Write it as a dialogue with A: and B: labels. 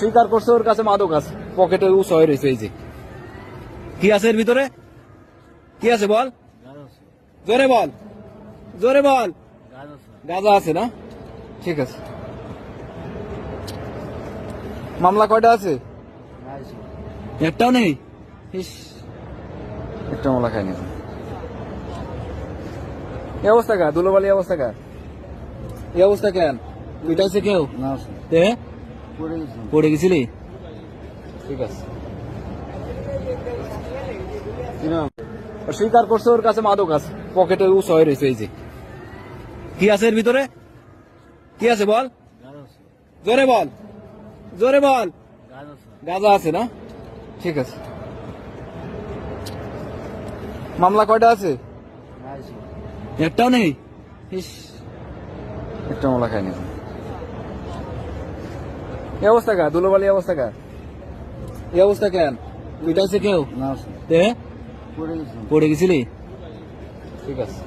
A: স্বীকার করছে ওর কাছে মাদক আছে। পকেটে উস হয়ে রয়েছে এই যে। কি আছে এর ভিতরে? কি আছে বল? জোরে বল। জোরে বল। গাঁজা আছে না? ঠিক আছে। মামলা কয়টা আছে? একটাও নেই? একটা মামলা এখন। এই অবস্থা কা দুলোবালি অবস্থা কা এই অবস্থা কেন? পিটাইছে কেউ? তে? পড়ে গেছিলি? ঠিক আছে। স্বীকার করছে ওর কাছে মাদক আছে। পকেটে উস হয়ে রয়েছে এই যে। কি আছে এর ভিতরে? কি আছে বল? জোরে বল। জোরে বল। গাঁজা আছে। না? ঠিক আছে। মামলা কয়টা আছে? একটাও নেই? ইস একটা মামলা খায়নি। এই অবস্থা কা দুলোবালি অবস্থা কা এই অবস্থা কেন? পিটাইছে কেউ? তে পড়ে গেছিলি? ঠিক আছে।